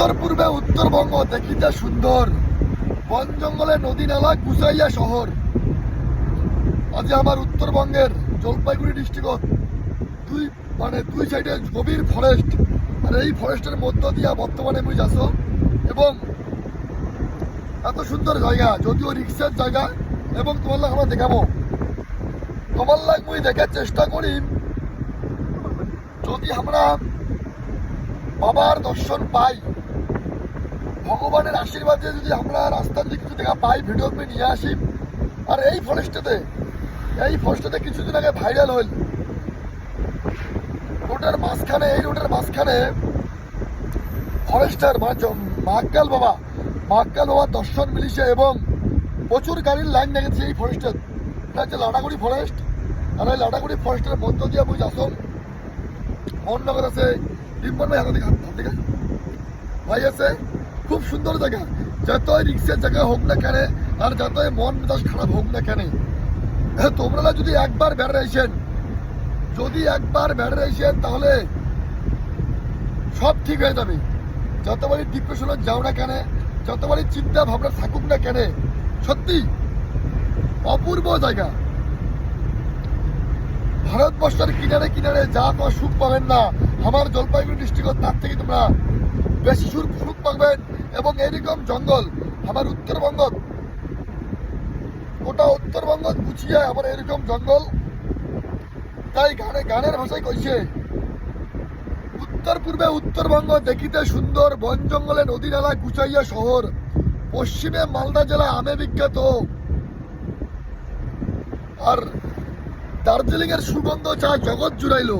উত্তর পূর্বে উত্তরবঙ্গ দেখিতে সুন্দর। বন জঙ্গলে নদী নালা গুসাইয়া শহর। আজ আমার উত্তরবঙ্গের জলপাইগুড়ি ডিস্ট্রিক্টত দুই মানে দুই সাইডে গভীর ফরেস্ট আর এই ফরেস্টের মধ্য দিয়া বর্তমানে মুই যাস এবং এত সুন্দর জায়গা, যদিও রিক্সার জায়গা, এবং তোমার লাগ আমরা দেখাবো। তোমার লাগ মুই দেখার চেষ্টা করি। যদি আমরা বাবার দর্শন পাই ভগবানের আশীর্বাদে যদি আমরা রাস্তার দিকে কিছু পাই, ভিডিও আমি নিয়ে আসি। আর এই ফরেস্টেতে এই ফরেস্টেতে কিছুদিন আগে ভাইরাল হইল। রোডের মাঝখানে, এই রোডের মাঝখানে ফরেস্টার মানে মহাকাল বাবা মহাকাল বাবা দর্শন মিলিছে এবং প্রচুর গাড়ির লাইন লেগেছে এই ফরেস্টের। এটা হচ্ছে লাটাগুড়ি ফরেস্ট। আর ওই লাটাগুড়ি ফরেস্টের মধ্য দিয়ে বুঝ আসম মোহননগর আছে ডিম্বন ভাই হাতে দেখা ভাই আছে খুব সুন্দর জায়গা। যতই রিক্সের জায়গা হোক না কেন, আর যতই মন মেজাজ খারাপ হোক না কেন তোমরা যদি একবার বেড়াইছেন যদি একবার বেড়াইছেন তাহলে সব ঠিক হয়ে যাবে। যতবারই ডিপ্রেশনে যাও না কেন, যতবারই চিন্তা ভাবনা থাকুক না কেন, সত্যি অপূর্ব জায়গা। ভারতবর্ষের কিনারে কিনারে যা সুখ পাবেন না। আমার জলপাইগুড়ি ডিস্ট্রিক্ট তার থেকে তোমরা বেশি সুর সুখ পাবেন এবং এরকম জঙ্গল আমার উত্তরবঙ্গ ওটা উত্তরবঙ্গ গুছিয়ে আমার এরকম জঙ্গল। তাই গানে গানের ভাষায় কইছে, উত্তর পূর্বে উত্তরবঙ্গ দেখিতে সুন্দর বন জঙ্গলে নদী নালা গুচাইয়া শহর, পশ্চিমে মালদা জেলা আমে বিখ্যাত। আর দার্জিলিং এর সুগন্ধ চা জগৎ জুড়াইলো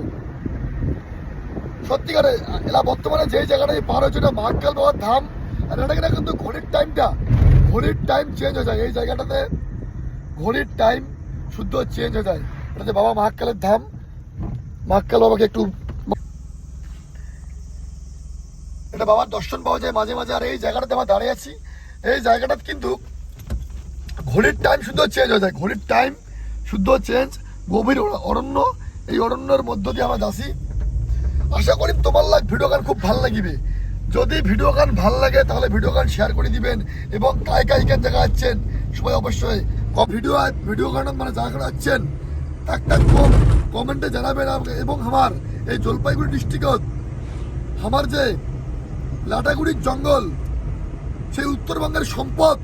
সত্যিকারে, এলা বর্তমানে যে জায়গাটায় পার হচ্ছে এটা মহাকাল বাবার ধাম। আর এটা কিনা কিন্তু ঘড়ির টাইমটা ঘড়ির টাইম চেঞ্জ হয়ে যায়। এই জায়গাটাতে ঘড়ির টাইম শুদ্ধ চেঞ্জ হয়ে যায়। এটা যে বাবা মহাকালের ধাম। মহাকাল বাবাকে একটু এটা বাবার দর্শন পাওয়া যায় মাঝে মাঝে। আর এই জায়গাটাতে আমরা দাঁড়িয়ে আছি। এই জায়গাটা কিন্তু ঘড়ির টাইম শুদ্ধ চেঞ্জ হয়ে যায়। ঘড়ির টাইম শুদ্ধ চেঞ্জ গভীর অরণ্য। এই অরণ্যের মধ্য দিয়ে আমরা যাচ্ছি। আশা করি তোমার লাগ ভিডিও গান খুব ভালো লাগিবে। যদি ভিডিও গান ভালো লাগে, তাহলে ভিডিও গান শেয়ার করে দিবেন এবং কাই কাই কান জায়গা আছেন সবাই অবশ্যই ভিডিও ভিডিও গান মানে জায়গা আছেন, তাক কম কমেন্টে জানাবেন আমাকে এবং আমার এই জলপাইগুড়ি ডিস্ট্রিক্টত আমার যে লাটাগুড়ির জঙ্গল, সেই উত্তরবঙ্গের সম্পদ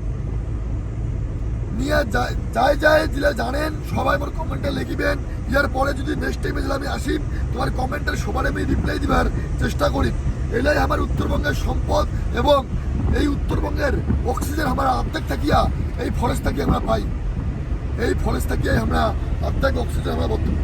নিয়ে যায়- যায় দিলে জানেন, সবাই আমার কমেন্টে লিখিবেন। ইয়ার পরে যদি নেক্সট টাইমে যদি আমি আসি, তোমার কমেন্টের সবার আমি রিপ্লাই দিবার চেষ্টা করি। এলাই আমার উত্তরবঙ্গের সম্পদ এবং এই উত্তরবঙ্গের অক্সিজেন আমরা আর্ধেক থাকিয়া এই ফরেস্ট থাকি আমরা পাই। এই ফরেস্ট থাকিয়ে আমরা অর্ধেক অক্সিজেন আমরা বর্তমান